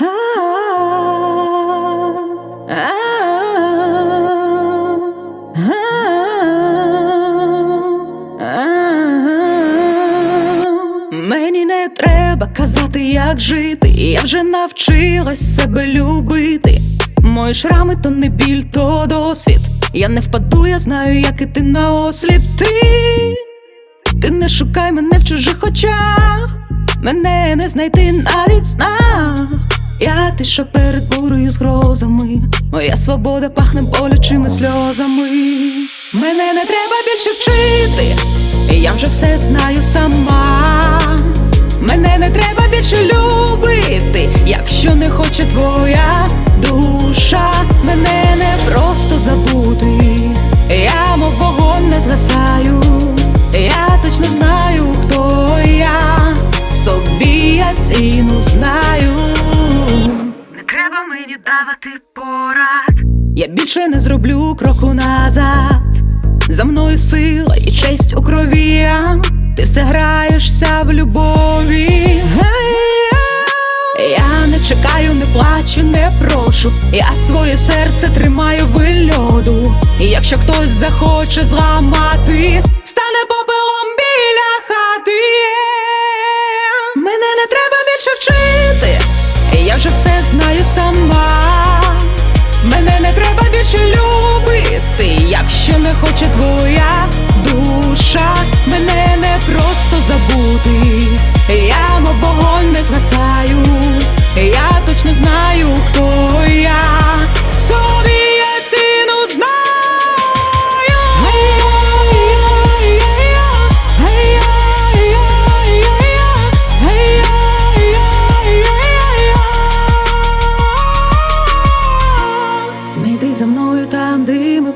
Мені не треба казати, як жити. Я вже навчилась себе любити. Мої шрами то не біль, то досвід. Я не впаду, я знаю, як іти на осліп. Ти, ти не шукай мене в чужих очах. Мене не знайти навіть снах. Я тиша перед бурою з грозами. Моя свобода пахне болючими сльозами. Мене не треба більше вчити. Я вже все знаю сама. Мене не треба більше любити, якщо не хоче твоя давати порад. Я більше не зроблю кроку назад. За мною сила і честь у крові. Ти все граєшся в любові. Я не чекаю, не плачу, не прошу. Я своє серце тримаю в льоду. І якщо хтось захоче зламати, стане попелом біля хати. Мене не треба більше вчити. Я вже все знаю сама. Хоче твоя душа,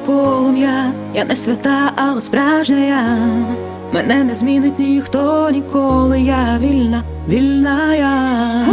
полум'я. Я не свята, але справжня я. Мене не змінить ніхто ніколи. Я вільна, вільна я.